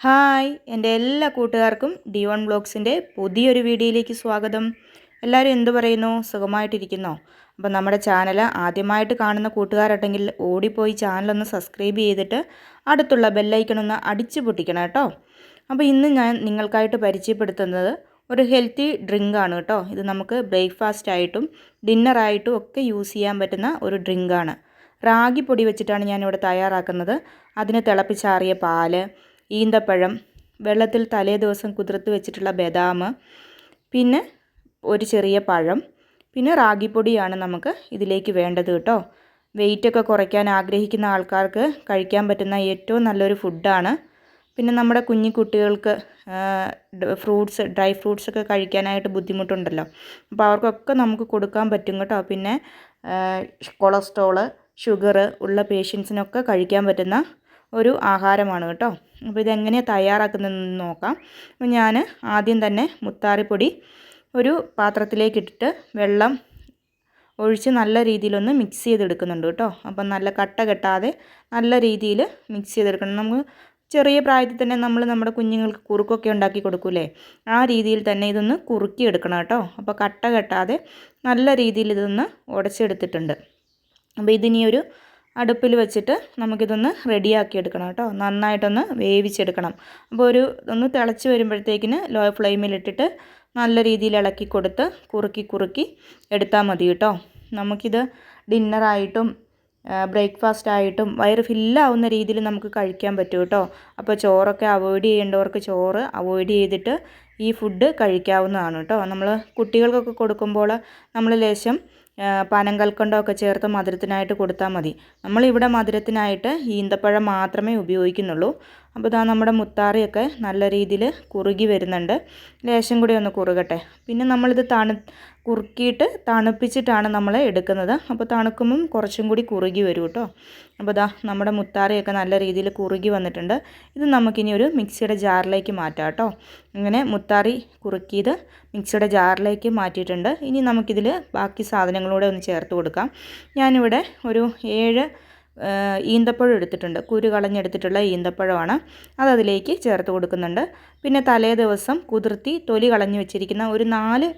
Hi എന്റെ എല്ലാ കൂട്ടുകാർക്കും ഡി വൺ ബ്ലോഗ്സിന്റെ പുതിയൊരു വീഡിയോയിലേക്ക് സ്വാഗതം. എല്ലാവരും എന്തു പറയുന്നു? സുഖമായിട്ടിരിക്കുന്നോ? അപ്പോൾ നമ്മുടെ ചാനൽ ആദ്യമായിട്ട് കാണുന്ന കൂട്ടുകാരുണ്ടെങ്കിൽ ഓടിപ്പോയി ചാനലൊന്ന് സബ്സ്ക്രൈബ് ചെയ്തിട്ട് അടുത്തുള്ള ബെല്ലൈക്കണൊന്ന് അടിച്ചു പൊട്ടിക്കണം കേട്ടോ. അപ്പോൾ ഇന്ന് ഞാൻ നിങ്ങൾക്കായിട്ട് പരിചയപ്പെടുത്തുന്നത് ഒരു ഹെൽത്തി ഡ്രിങ്ക് ആണ് കേട്ടോ. ഇത് നമുക്ക് ബ്രേക്ക്ഫാസ്റ്റ് ആയിട്ടും ഡിന്നറായിട്ടും ഒക്കെ യൂസ് ചെയ്യാൻ പറ്റുന്ന ഒരു ഡ്രിങ്കാണ്. റാഗി പൊടി വെച്ചിട്ടാണ് ഞാനിവിടെ തയ്യാറാക്കുന്നത്. അതിന് തിളപ്പിച്ചാറിയ പാൽ ഈന്തപ്പഴം വെള്ളത്തിൽ തലേ ദിവസം കുതിർത്ത് വെച്ചിട്ടുള്ള ബദാം പിന്നെ ഒരു ചെറിയ പഴം പിന്നെ റാഗിപ്പൊടിയാണ് നമുക്ക് ഇതിലേക്ക് വേണ്ടത് കേട്ടോ. വെയിറ്റൊക്കെ കുറയ്ക്കാൻ ആഗ്രഹിക്കുന്ന ആൾക്കാർക്ക് കഴിക്കാൻ പറ്റുന്ന ഏറ്റവും നല്ലൊരു ഫുഡാണ്. പിന്നെ നമ്മുടെ കുഞ്ഞു കുട്ടികൾക്ക് ഫ്രൂട്ട്സ് ഡ്രൈ ഫ്രൂട്ട്സ് ഒക്കെ കഴിക്കാനായിട്ട് ബുദ്ധിമുട്ടുണ്ടല്ലോ. അപ്പോൾ അവർക്കൊക്കെ നമുക്ക് കൊടുക്കാൻ പറ്റും കേട്ടോ. പിന്നെ കൊളസ്ട്രോൾ ഷുഗർ ഉള്ള പേഷ്യൻസിനൊക്കെ കഴിക്കാൻ പറ്റുന്ന ഒരു ആഹാരമാണ് കേട്ടോ. അപ്പോൾ ഇതെങ്ങനെയാണ് തയ്യാറാക്കുന്നതെന്ന് നോക്കാം. അപ്പോൾ ഞാൻ ആദ്യം തന്നെ മുത്താറിപ്പൊടി ഒരു പാത്രത്തിലേക്ക് ഇട്ടിട്ട് വെള്ളം ഒഴിച്ച് നല്ല രീതിയിലൊന്ന് മിക്സ് ചെയ്തെടുക്കുന്നുണ്ട് കേട്ടോ. അപ്പം നല്ല കട്ട കെട്ടാതെ നല്ല രീതിയിൽ മിക്സ് ചെയ്തെടുക്കണം. നമുക്ക് ചെറിയ പ്രായത്തിൽ തന്നെ നമ്മൾ നമ്മുടെ കുഞ്ഞുങ്ങൾക്ക് കുറുക്കൊക്കെ ഉണ്ടാക്കി കൊടുക്കൂലേ? ആ രീതിയിൽ തന്നെ ഇതൊന്ന് കുറുക്കി എടുക്കണം കേട്ടോ. അപ്പോൾ കട്ട കെട്ടാതെ നല്ല രീതിയിൽ ഇതൊന്ന് ഉടച്ചെടുത്തിട്ടുണ്ട്. അപ്പോൾ ഇതിനി ഒരു അടുപ്പിൽ വെച്ചിട്ട് നമുക്കിതൊന്ന് റെഡിയാക്കി എടുക്കണം കേട്ടോ. നന്നായിട്ടൊന്ന് വേവിച്ചെടുക്കണം. അപ്പോൾ ഒരു ഒന്ന് തിളച്ച് വരുമ്പോഴത്തേക്കിന് ലോ ഫ്ലെയിമിലിട്ടിട്ട് നല്ല രീതിയിൽ ഇളക്കി കൊടുത്ത് കുറുക്കി കുറുക്കി എടുത്താൽ മതി കേട്ടോ. നമുക്കിത് ഡിന്നറായിട്ടും ബ്രേക്ക്ഫാസ്റ്റ് ആയിട്ടും വയറ് ഫില്ലാവുന്ന രീതിയിൽ നമുക്ക് കഴിക്കാൻ പറ്റും കേട്ടോ. അപ്പോൾ ചോറൊക്കെ അവോയ്ഡ് ചെയ്യേണ്ടവർക്ക് ചോറ് അവോയ്ഡ് ചെയ്തിട്ട് ഈ ഫുഡ് കഴിക്കാവുന്നതാണ് കേട്ടോ. നമ്മൾ കുട്ടികൾക്കൊക്കെ കൊടുക്കുമ്പോൾ നമ്മൾ ലേശം പനം കൽക്കണ്ടമൊക്കെ ചേർത്ത് മധുരത്തിനായിട്ട് കൊടുത്താൽ മതി. നമ്മളിവിടെ മധുരത്തിനായിട്ട് ഈന്തപ്പഴം മാത്രമേ ഉപയോഗിക്കുന്നുള്ളൂ. അപ്പോൾ ഇതാ നമ്മുടെ മുത്താറിയൊക്കെ നല്ല രീതിയിൽ കുറുകി വരുന്നുണ്ട്. ലേശം കൂടി ഒന്ന് കുറുകട്ടെ. പിന്നെ നമ്മളിത് തണു കുറുക്കിയിട്ട് തണുപ്പിച്ചിട്ടാണ് നമ്മൾ എടുക്കുന്നത്. അപ്പോൾ തണുക്കുമ്പം കുറച്ചും കൂടി കുറുകി വരും കേട്ടോ. അപ്പോൾ ഇതാ നമ്മുടെ മുത്താറിയൊക്കെ നല്ല രീതിയിൽ കുറുകി വന്നിട്ടുണ്ട്. ഇത് നമുക്കിനി ഒരു മിക്സിയുടെ ജാറിലേക്ക് മാറ്റാം കേട്ടോ. ഇങ്ങനെ മുത്താറി കുറുക്കിയത് മിക്സിയുടെ ജാറിലേക്ക് മാറ്റിയിട്ടുണ്ട്. ഇനി നമുക്കിതിൽ ബാക്കി സാധനങ്ങളൂടെ ഒന്ന് ചേർത്ത് കൊടുക്കാം. ഞാനിവിടെ ഒരു ഏഴ് ഈന്തപ്പഴം എടുത്തിട്ടുണ്ട്. കുരു കളഞ്ഞെടുത്തിട്ടുള്ള ഈന്തപ്പഴമാണ്. അത് അതിലേക്ക് ചേർത്ത് കൊടുക്കുന്നുണ്ട്. പിന്നെ തലേ ദിവസം കുതിർത്തി തൊലി കളഞ്ഞു വെച്ചിരിക്കുന്ന ഒരു നാല്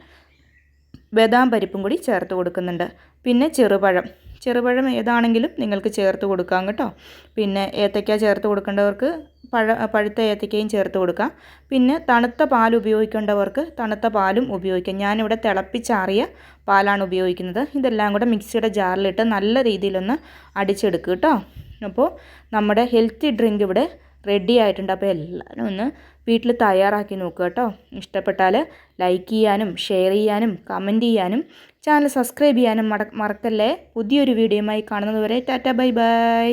ബദാം പരിപ്പും കൂടി ചേർത്ത് കൊടുക്കുന്നുണ്ട്. പിന്നെ ചെറുപഴം. ചെറുപഴം ഏതാണെങ്കിലും നിങ്ങൾക്ക് ചേർത്ത് കൊടുക്കാം കേട്ടോ. പിന്നെ ഏത്തയ്ക്ക ചേർത്ത് കൊടുക്കേണ്ടവർക്ക് പഴ പഴുത്ത ഏത്തയ്ക്കയും ചേർത്ത് കൊടുക്കാം. പിന്നെ തണുത്ത പാൽ ഉപയോഗിക്കേണ്ടവർക്ക് തണുത്ത പാലും ഉപയോഗിക്കാം. ഞാനിവിടെ തിളപ്പിച്ചാറിയ പാലാണ് ഉപയോഗിക്കുന്നത്. ഇതെല്ലാം കൂടെ മിക്സിയുടെ ജാറിലിട്ട് നല്ല രീതിയിലൊന്ന് അടിച്ചെടുക്കുക കേട്ടോ. അപ്പോൾ നമ്മുടെ ഹെൽത്തി ഡ്രിങ്ക് ഇവിടെ റെഡി ആയിട്ടുണ്ട്. അപ്പോൾ എല്ലാവരും ഒന്ന് വീട്ടിൽ തയ്യാറാക്കി നോക്കുക കേട്ടോ. ഇഷ്ടപ്പെട്ടാൽ ലൈക്ക് ചെയ്യാനും ഷെയർ ചെയ്യാനും കമന്റ് ചെയ്യാനും ചാനൽ സബ്സ്ക്രൈബ് ചെയ്യാനും മറക്കല്ലേ? പുതിയൊരു വീഡിയോയുമായി കാണുന്നതുവരെ ടാറ്റ ബൈ ബൈ.